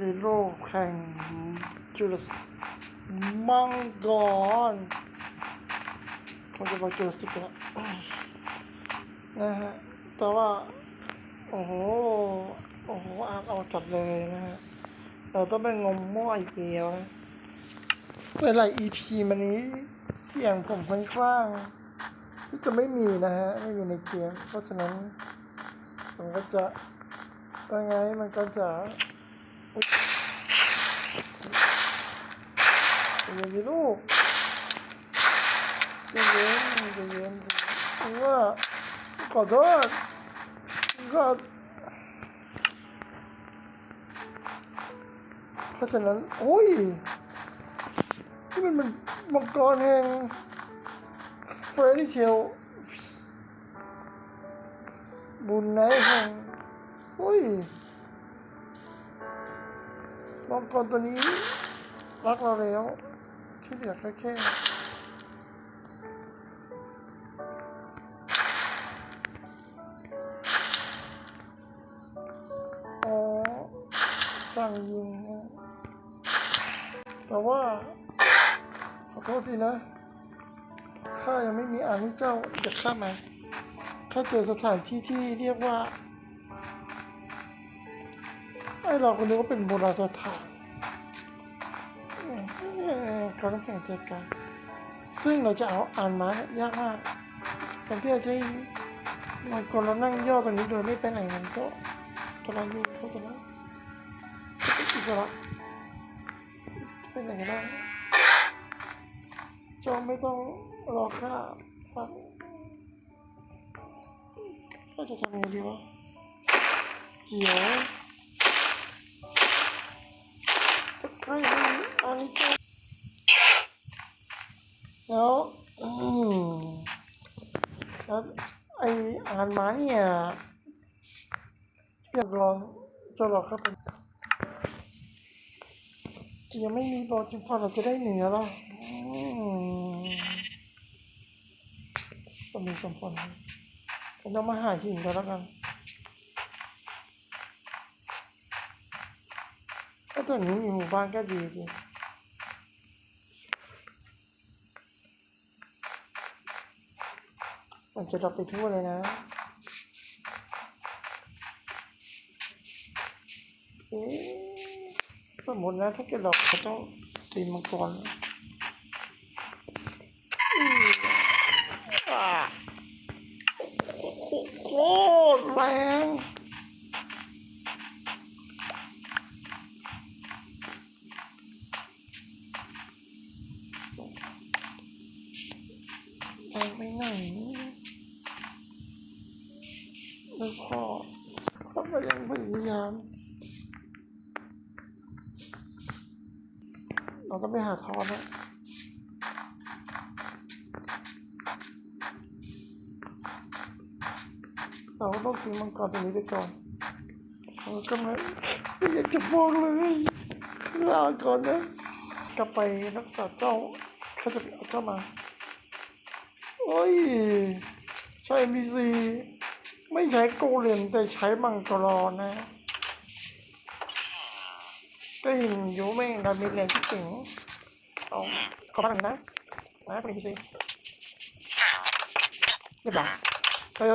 ในโลกแห่งจุลศิลป์มังกรเขาจะบอกจุลศิลป์แล้วนะฮะ แต่ว่า โอ้โห โอ้โหอ่านเอาจัดเลยนะฮะ เราต้องไปงมมั่วอีกแล้วนะเวลา EP มันนี้เสียงผมค่อนข้างที่จะไม่มีนะฮะ ไม่มีในเกม เพราะฉะนั้น ผมก็จะยังไงมันก็จะอุ๊ย ใจเย็นดิลูกใจเย็นใจเย็นผมว่าขอโทษก็เพราะฉะนั้นโอ้ยที่มันมันมังกรแห่งเฟรนเทลบุญไหนแห่งโอ้ยมังกรตัวนี้รักเราแล้ว ที่เหลือแค่แค่อ๋อสั่งยิงแต่ว่า ขอโทษทีนะ ข้ายังไม่มีอานให้เจ้าจะข้ามมาข้าเจอสถานที่ที่เรียกว่า ไอเราคนนี้ก็เป็นโบราณสถาน เขาต้องแข่งใจกันซึ่งเราจะเอาอ่านมาเนี่ยากมากการที่เราให้มังกรเรานั่งย่อตรงนี้โดยไม่ไปไหนมันก็กำลังอยู่เพราะฉะนั้นก็เป็นอิสระไปไหนก็ได้จองไม่ต้องรอข้าครับก็จะทำยังไงดีวะเกี่ยวใครอันนี้ แล้วอืมแล้วไออ่านมาเนี่ยอยากลองจะหลอกครับผมจะยังไม่มีบอกจิฟันเราจะได้เหนือแล้วอืมสมเหตุสมผลผมต้องมาหาหินกันแล้วกันถ้าตัวนี้มีหมู่บ้านก็ดีจริง มันจะดรอปไปทั่วเลยนะเอ๊ะสมมตินะถ้าเกิดเราเขาต้องตีมังกรอืมอ่าโคตรแรงแรงไปไหน แล้วพ่อพ่อก็ยังพยายามเราต้องไปหาทอนนะเราต้องทิ้งมังกรตัวนี้ไปก่อนเราก็ไม่ไม่อยากจะบอกเลยลาก่อนนะกลับไปรักษาเจ้าเขาจะเอาเจ้ามา โอ้ยใช่มีซี ไม่ใช้โกเลมแต่ใช้มังกรนะก็เห็นอยู่ไม่งดามจแรงที่เก่งเอาขอพักนึ่งนะนะคุณพี่ซีเรียบร้อยเฮ้ย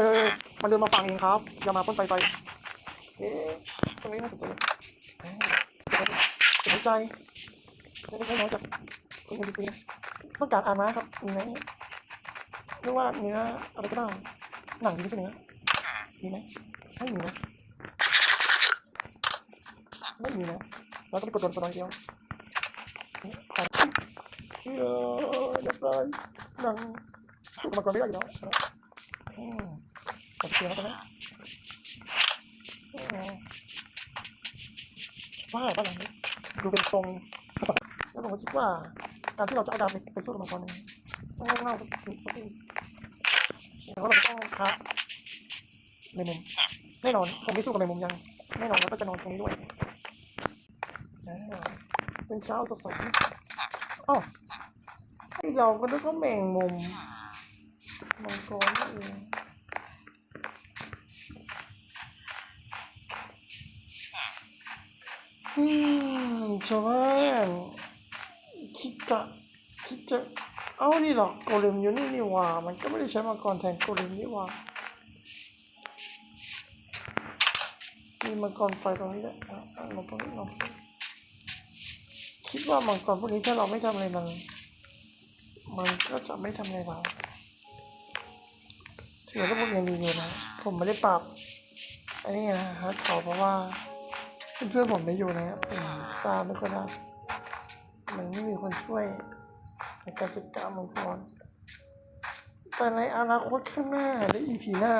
มันเดินมาฟังเองครับอย่ามาพ่นไฟไฟเอ๊ะตรงนี้น่าสนใจสนใจไม่ได้น้อยจากคุณพี่ซีต้องการอ่านนะครับมีไหมหรือว่าเนื้ออะไรก็ได้หนังดีไม่ใช่เนื้อ มีไหมไม่มีนะไม่มีนะเราต้องไปกดโดนตัวน้อยเดียวขอเชื่อเรียบร้อยนังสุกมาก่อนไม่ได้อยู่แล้วกดเสียงแล้วนะว่าบ้านหลังนี้ดูเป็นตรงแล้วผมคิดว่าการที่เราจะเอาดาวไปไปสู้กับมังกรนี่ยต้องเล่าสักทีสักทีแล้วเราต้องคัด ในมุมแน่นอนผมไม่สู้กับในมุมยังแน่นอนแล้วก็จะนอนตรงนี้ด้วยอ่าเป็นเช้าสดใสอ๋อไอเราก็นึกว่าแมงมุมมังกรนี่เองอืมชาวบ้านคิดจะคิดจะเอานี่หรอกโกเลมอยู่นี่นี่หว่า มันก็ไม่ได้ใช้มังกรแทนโกเลมนี่หว่า มีมังกรไฟตรงนี้ด้วยลงตรงนี้ลงคิดว่ามังกรพวกนี้ถ้าเราไม่ทำอะไรมัน มันก็จะไม่ทำอะไรเราถือว่าพวกยังดีอยู่นะ ผมไม่ได้ปรับอันนี้นะฮะขอเพราะว่าเพื่อนผมไม่อยู่นะครับผมทราไม่ก็ได้มันไม่มีคนช่วยในการจัดการมังกรแต่ในอนาคตข้างหน้าในอีพีหน้า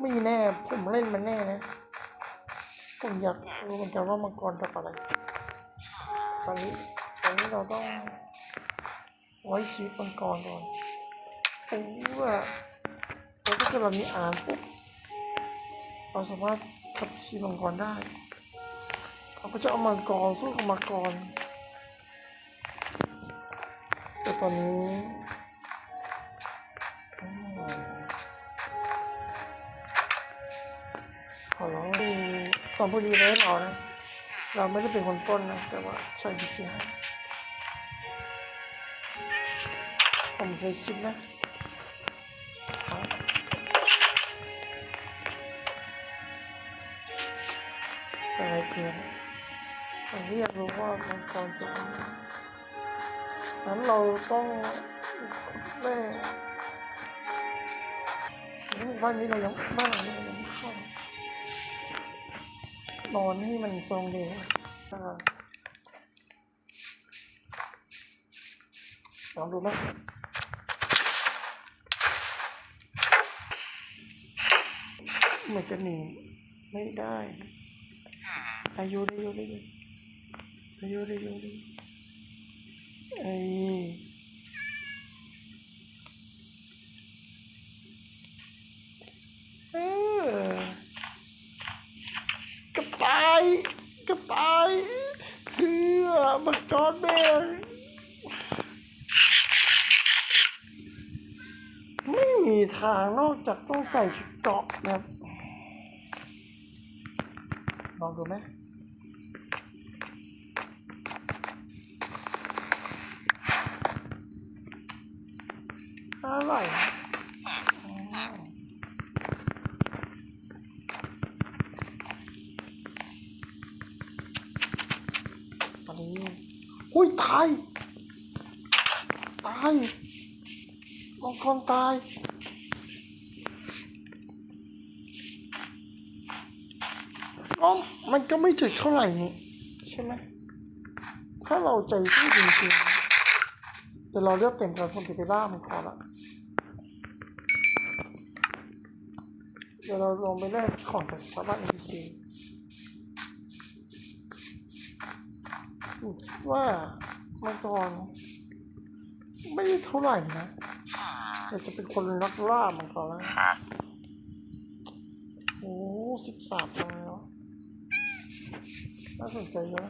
ไม่แน่ผมเล่นมันแน่นะ ผมอยากรู้เหมือนกันว่ามังกรทำอะไร ตอนนี้ตอนนี้เราต้องไว้ชีวิตมังกรก่อนผมว่าถ้าเกิดเรามีอ่านปุ๊บเราสามารถขับชีวิตมังกรได้เราก็จะเอามังกรสู้กับมังกรแต่ตอนนี้ ความพอดีไว้ให้เรานะ เราไม่ได้เป็นคนปล้นนะ แต่ว่าใช่พิเศษผมเคยคิดนะอะไรเพียงผมที่อยากรู้ว่ามังกรจะเป็นยังไงนั้นเราต้องแม่บ้านนี้เรายังบ้านหลังนี้ นอนให้มันทรงเดียวนะครับลองดูไหมมันจะหนีไม่ได้อายุได้ยุได้ยุอายุได้ยุได้ยุไอ้เออกระต่ายกระต่ายเฮือ มังกรแม่ไม่มีทางนอกจากต้องใส่ชุดเกาะนะครับลองดูไหมอะไรอืม ตอนนี้อุ้ยตาย ตายมังกรตาย อ๋อ มันก็ไม่ถึงเท่าไหร่นี่ใช่ไหม ถ้าเราใจสู้จริงๆเดี๋ยวเราเลือกเต็มกันคนที่ไปล่ามันก่อนละเดี๋ยวเราลงไปแลกของจากชาวบ้านเอ็นซีคิดว่ามังกร ไม่ได้เท่าไหร่นะแต่จะเป็นคนนักล่ามังกรแล้วโอ้สิบสามแล้วน่าสนใจเยอะ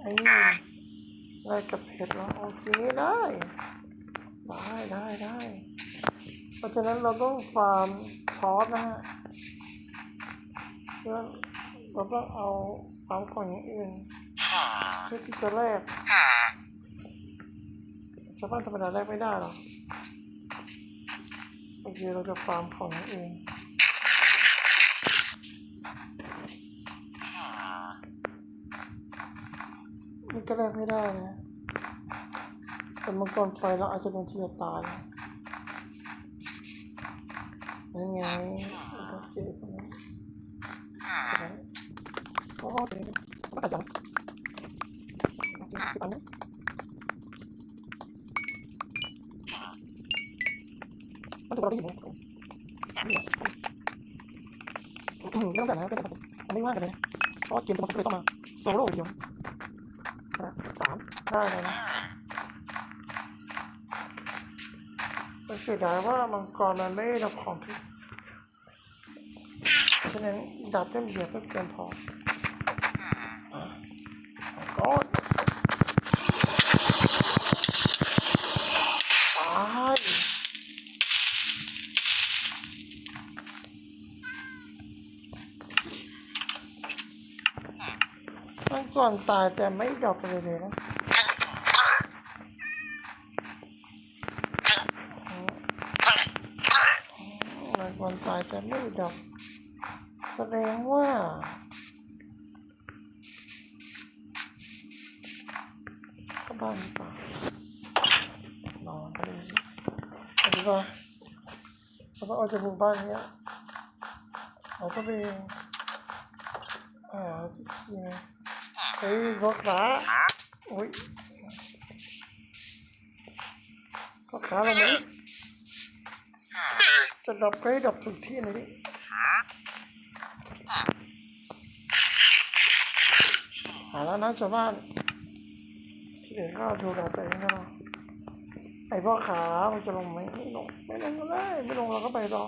ไอ้นี่แลกกับเพชรแล้วโอเคได้ ได้ได้ได้เพราะฉะนั้นเราต้องฟาร์มทอสนะฮะเพื่อเราต้องเอาฟาร์มของอย่างอื่นเพื่อที่จะแลกชาวบ้านธรรมดาแลกไม่ได้หรอกโอเคเราจะฟาร์มของเองนี่ก็แลกไม่ได้นะ แต่มังกรไฟเราอาจจะโดนที่จะตายนั่นไงโอเคตรงนี้โอเคก็อาจจะ ตอนนี้ มันถูกเราได้ยินไหนี่อืมไม่ต้องแต่นะก็ได้ครับไม่ว่ากันเลยเพราะเกมตัวมันก็เลยต้องมาโซโล่เดียวสามได้เลยนะเสียดายว่ามังกรมันไม่ได้รับของที่ฉะนั้นดาบเล่มเดียวก็เกินพออะมังกร ตายอ มันก่อนตายแต่ไม่ดรอปเลยเลยนะมันก่อนตายแต่ไม่ดรอปแสดงว่าเข้าบ้านป่านอนไปเลยไปดีกว่าเราต้องออกจากหมู่บ้านเนี้ยเราต้องไปอ่าที่ เฮ้ยรถขาโอ้ยรถขาเราไหมจะดับใกล้ดับถูกที่เลยดิหาแล้วนะชาวบ้านที่เหลือก็ดูแลตัวเองก็รอไอพ่อขามันจะลงไหมไม่ลงไม่ลงก็ได้ไม่ลงเราก็ไปรอ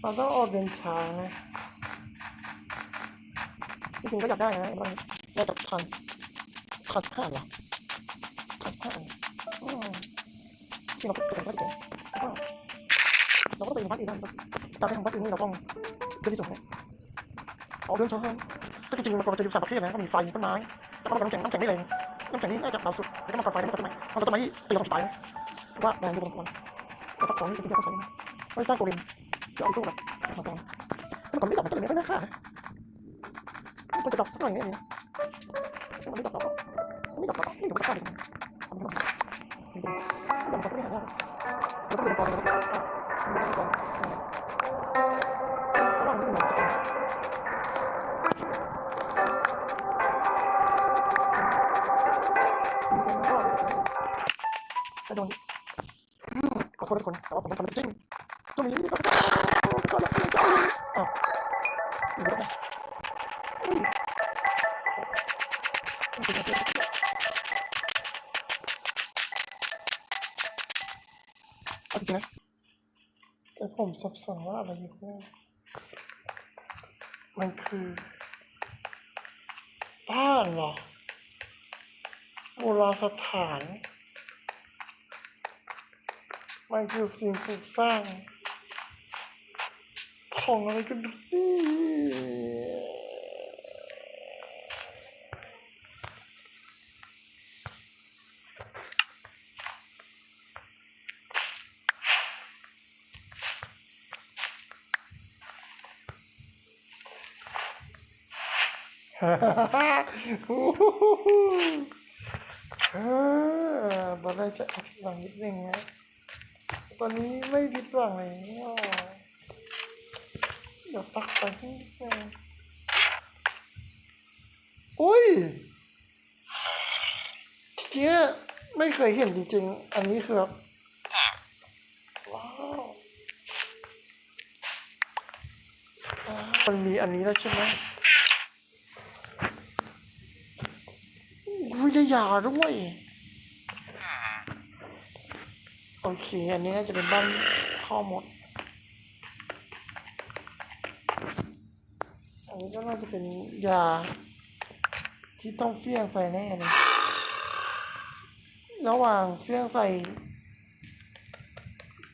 เราต้องออกเดินทางนะ จริงก็อยากได้นะไอ้บ้านได้กับทันทันห้าเหรอทันห้าอืมที่เราเกิดก็เกิดก็เราก็ไปพักอีกนะตามไปของพักอีกนี่เราต้องเดินที่สุดเลยออกเดินชมก็จริงๆมันควรจะอยู่สามประเภทนะก็มีไฟต้นไม้แล้วก็น้ำแข็งน้ำแข็งนี่แรงน้ำแข็งนี่น่าจะเบาสุดแล้วก็มาไฟแล้วมันก็ต้นไม้มันต้นไม้ที่ตีเราตายนะเพราะว่าแรงอยู่พอสมควรแต่ฟักทองนี่จริงๆก็ใช้ไม่สร้างโกเลมจะเอาไปสู้กับมังกรมันก่อนไม่ดอกมันก็เลยไม่ค่อยน่าฆ่า นะมันจะดอกสักหน่อยเนี่ยมัน เอาจริงนะแต่ผมสับสนว่าอะไรอยู่ข้างหน้ามันคือบ้านเหรอโบราณสถาน มันคือสิ่งปลูกสร้าง ของอะไรกันนี่ ฮ่าฮ่าฮ่าโอ้โหเออตอนแรกจะอธิบายนิดนึงนะ ตอนนี้ไม่ผิดหวังเลยว่าเดี๋ยวปักไปให้นิดนึงอุ้ยทีเนี้ยไม่เคยเห็นจริงๆ อันนี้คือแบบว้าวมันมีอันนี้แล้วใช่ไหม อุ้ยได้ยาด้วยโอเค อันนี้น่าจะเป็นบ้านพ่อหมด อันนี้ก็น่าจะเป็นยา ที่ต้องเฟี้ยงใส่แน่เลยระหว่างเฟี้ยงใส่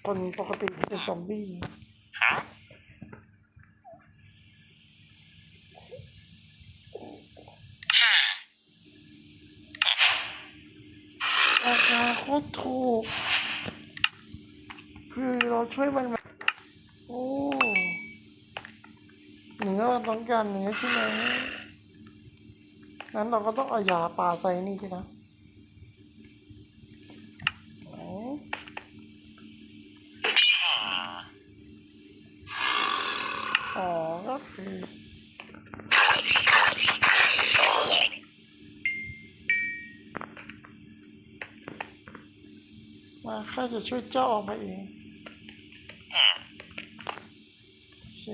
คนปกติที่เป็นซอมบี้ ราคาโคตรถูก คือเรา ช่วยมันมาโอ้เนื้อเราต้องการเนื้อใช่ไหมงั้นเราก็ต้องเอายาปลาใส่นี่สินะอ๋ออ๋อก็คือมาข้าจะช่วยเจ้าออกมาเองโอเค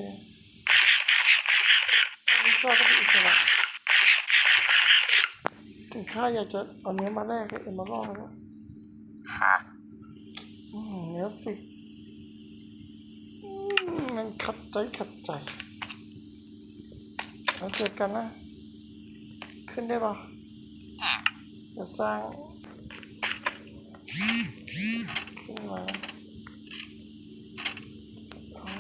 อันนี้เจ้าก็เป็นอิสระถึง ข้าอยากจะเอาเนื้อมาแลกกับเอ็มมาล่อแล้วอืมเนื้อสิอืมมันขัดใจขัดใจแล้วเจอกันนะ ขึ้นได้ปะจะสร้างขึ้นมาโอ้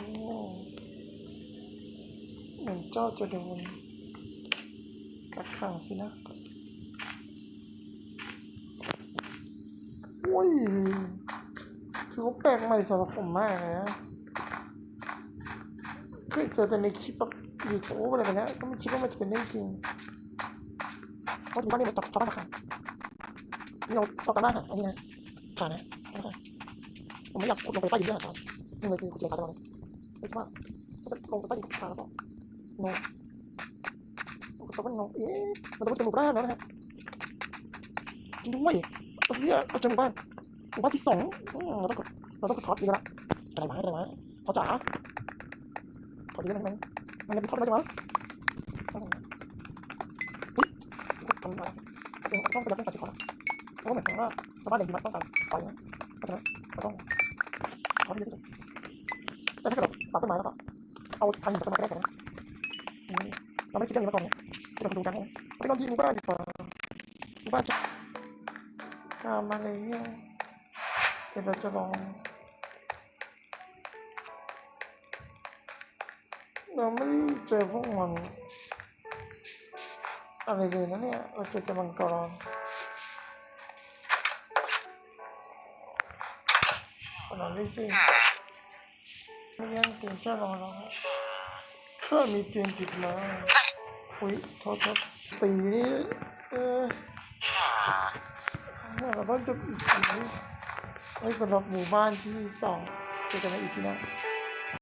เหมือนเจ้าจะโดนกักขังสินะโอ้ ยถือว่าแปลกใหม่สำหรับผมมากเลยนะเคยเจอแต่ในคลิปแบบยูทูบอะไรแบบนี้ก็ไม่คิดว่ามันจะเป็นเรื่องจริงเพราะถึงบ้านี่มันจับจับบ้านมาขังนี่เราตอกกันบ้านอะอันนี้นะผ่านะผมไม่อยากขุดลงไปใต้ดินด้วยครับนี่เลยคือขุดเจอขาตลอดเลยไม่ใช่ว่าจะลงไปใต้ดินขาแล้วก็โนแต่ว่าน้องเอ๊ะมันต้องเป็นหมู่บ้านแล้วนะฮะจริงด้วยตอนนี้เราจมู่บ้าน หมู่าที่สองเราต้องกดเราต้องกดท็อปดีแล้วละอะไรวะอะไรวะพอจ๋าพอดีแล้วมันมันจะเป็นท็อปได้ไหมอุ้ยทำมาเป็นต้องเป็นต้องตัดสินค้าเพราะเหมือนว่าชาวบ้านเด็กมากต้องการไฟนะเพราะฉะนั้นเราต้องท็อที่เยอะที่สุดแต่ถ้าเกิดเราตัดต้นไม้แล้วก็เอาพันธุ์ต้นไม้ก็ได้แต่นะเราไม่คิดเรื่องนี้มาก่อนเนี่ยเดี๋ยวดูกันนะไปนอนที่หมู่บ้านดีกว่าหมู่บ้านจะทำอะไรเนี่ย วเราจะลองเราไม่ได้เจอพวกมันอะไรเลยนะเนี่ยเราเจอแต่มังกรขนาดนี้สิไม่เลี้ยงเตียงเจ้ารอเราข้ามีเตียงติดมาอุ้ยโทษโทษตีนี่เออเราต้องจบอีกที ไว้สำหรับหมู่บ้านที่สองเจอกันในอีกทีหนะ